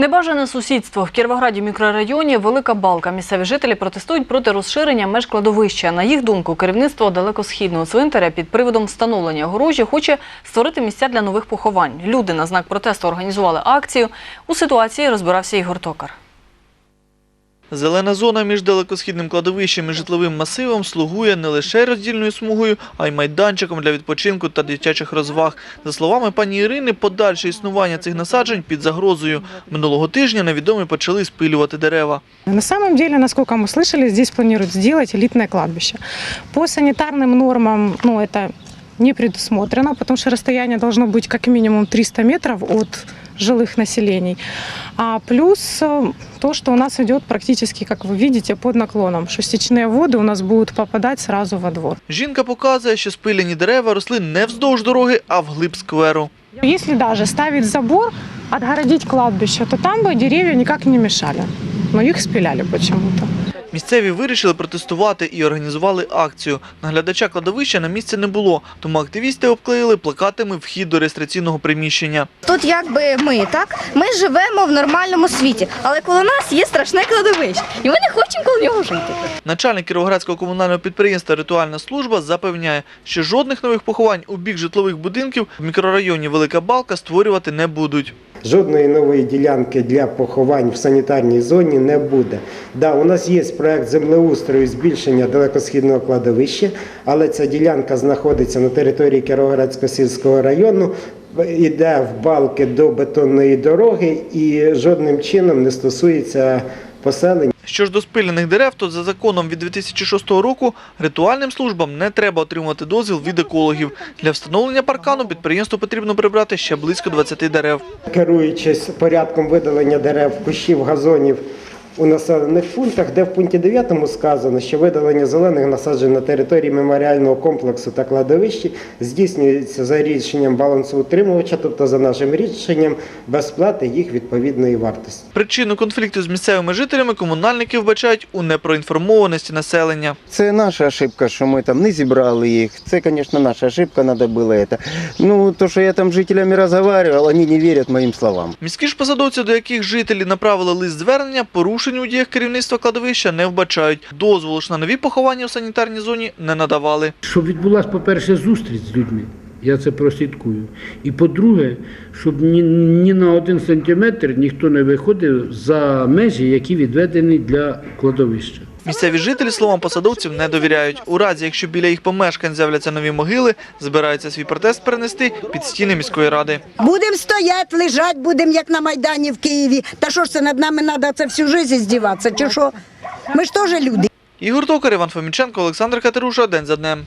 Небажане сусідство в Кіровограді мікрорайоні Велика Балка. Місцеві жителі протестують проти розширення меж кладовища. На їх думку, керівництво далекосхідного цвинтаря під приводом встановлення огорожі хоче створити місця для нових поховань. Люди на знак протесту організували акцію. У ситуації розбирався Ігор Токар. Зелена зона між далекосхідним кладовищем і житловим масивом слугує не лише роздільною смугою, а й майданчиком для відпочинку та дитячих розваг. За словами пані Ірини, подальше існування цих насаджень під загрозою. Минулого тижня невідомі почали спилювати дерева. На самом деле, насколько мы слышали, здесь планируют сделать элитное кладбище. По санитарным нормам, ну, это не предусмотрено, потому что расстояние должно быть как минимум 300 метров от жилых населений. А плюс э, то, что у нас идет практически, как вы видите, под наклоном, что стечные воды у нас будут попадать сразу во двор. Жінка показує, що спилені дерева росли не вздовж дороги, а вглиб скверу. Если даже ставить забор, отгородить кладбище, то там бы деревья никак не мешали. Но их спиляли почему-то. Місцеві вирішили протестувати і організували акцію. Наглядача кладовища на місці не було, тому активісти обклеїли плакатами вхід до реєстраційного приміщення. Тут якби ми, так? Ми живемо в нормальному світі, але коло нас є страшне кладовище, і ми не хочемо коло нього жити. Начальник Кіровоградського комунального підприємства Ритуальна служба запевняє, що жодних нових поховань у бік житлових будинків в мікрорайоні Велика Балка створювати не будуть. Жодної нової ділянки для поховань в санітарній зоні не буде. Да, у нас є проект землеустрою збільшення далекосхідного кладовища, але ця ділянка знаходиться на території Кіровоградського сільського району, йде в балки до бетонної дороги і жодним чином не стосується поселень. Що ж до спилених дерев, то за законом від 2006 року ритуальним службам не треба отримувати дозвіл від екологів. Для встановлення паркану підприємству потрібно прибрати ще близько 20 дерев. керуючись порядком видалення дерев, кущів, газонів у населених пунктах, де в пункті 9 сказано, що видалення зелених насаджень на території меморіального комплексу та кладовищі здійснюється за рішенням балансоутримувача, тобто за нашим рішенням, без сплати їх відповідної вартості. Причину конфлікту з місцевими жителями комунальники вбачають у непроінформованості населення. Це наша ошибка, що ми там не зібрали їх. Це, звісно, наша ошибка, треба було це. Ну, то, що я там з жителями розмовляв, вони не вірять моїм словам. Міські ж посадовці, до яких жителі направили лист звернення, порушень у керівництва кладовища не вбачають. Дозволу ж на нові поховання в санітарній зоні не надавали. Щоб відбулася, по-перше, зустріч з людьми. Я це прослідкую. І по-друге, щоб ні, ні на один сантиметр ніхто не виходив за межі, які відведені для кладовища. Місцеві жителі словам посадовців не довіряють. У разі, якщо біля їх помешкань з'являться нові могили, збираються свій протест перенести під стіни міської ради. Будемо стояти, лежати, будемо як на Майдані в Києві. Та що ж це над нами треба це всю життя здіватися? Чи що? Ми ж теж люди. Ігор Токар, Іван Фоміченко, Олександр Катеруша. День за днем.